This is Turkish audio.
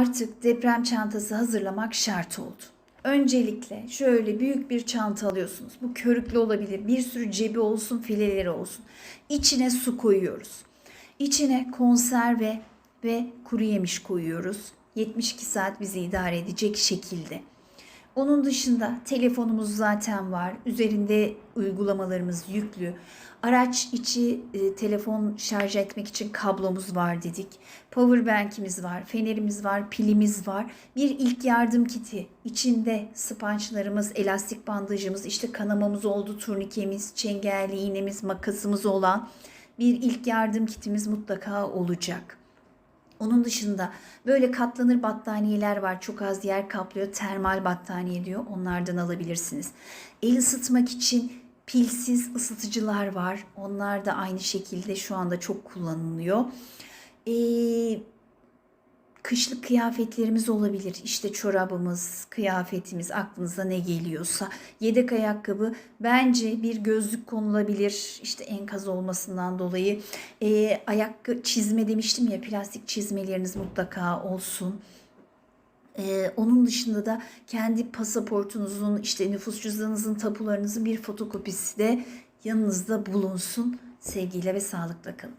Artık deprem çantası hazırlamak şart oldu. Öncelikle şöyle büyük bir çanta alıyorsunuz. Bu körüklü olabilir. Bir sürü cebi olsun, fileleri olsun. İçine su koyuyoruz. İçine konserve ve kuru yemiş koyuyoruz. 72 saat bizi idare edecek şekilde. Onun dışında telefonumuz zaten var. Üzerinde uygulamalarımız yüklü. Araç içi e, telefon şarj etmek için kablomuz var dedik. Powerbank'imiz var, fenerimiz var, pilimiz var. Bir ilk yardım kiti. içinde spançlarımız, elastik bandajımız, işte kanamamız oldu, turnikemiz, çengelli iğnemiz, makasımız olan bir ilk yardım kitimiz mutlaka olacak. Onun dışında böyle katlanır battaniyeler var. Çok az yer kaplıyor. Termal battaniye diyor. Onlardan alabilirsiniz. El ısıtmak için pilsiz ısıtıcılar var. Onlar da aynı şekilde şu anda çok kullanılıyor. Ee, kışlık kıyafetlerimiz olabilir. İşte çorabımız, kıyafetimiz aklınıza ne geliyorsa. Yedek ayakkabı bence bir gözlük konulabilir. İşte enkaz olmasından dolayı. Ee, ayakkabı çizme demiştim ya plastik çizmeleriniz mutlaka olsun. Ee, onun dışında da kendi pasaportunuzun, işte nüfus cüzdanınızın, tapularınızın bir fotokopisi de yanınızda bulunsun. Sevgiyle ve sağlıkla kalın.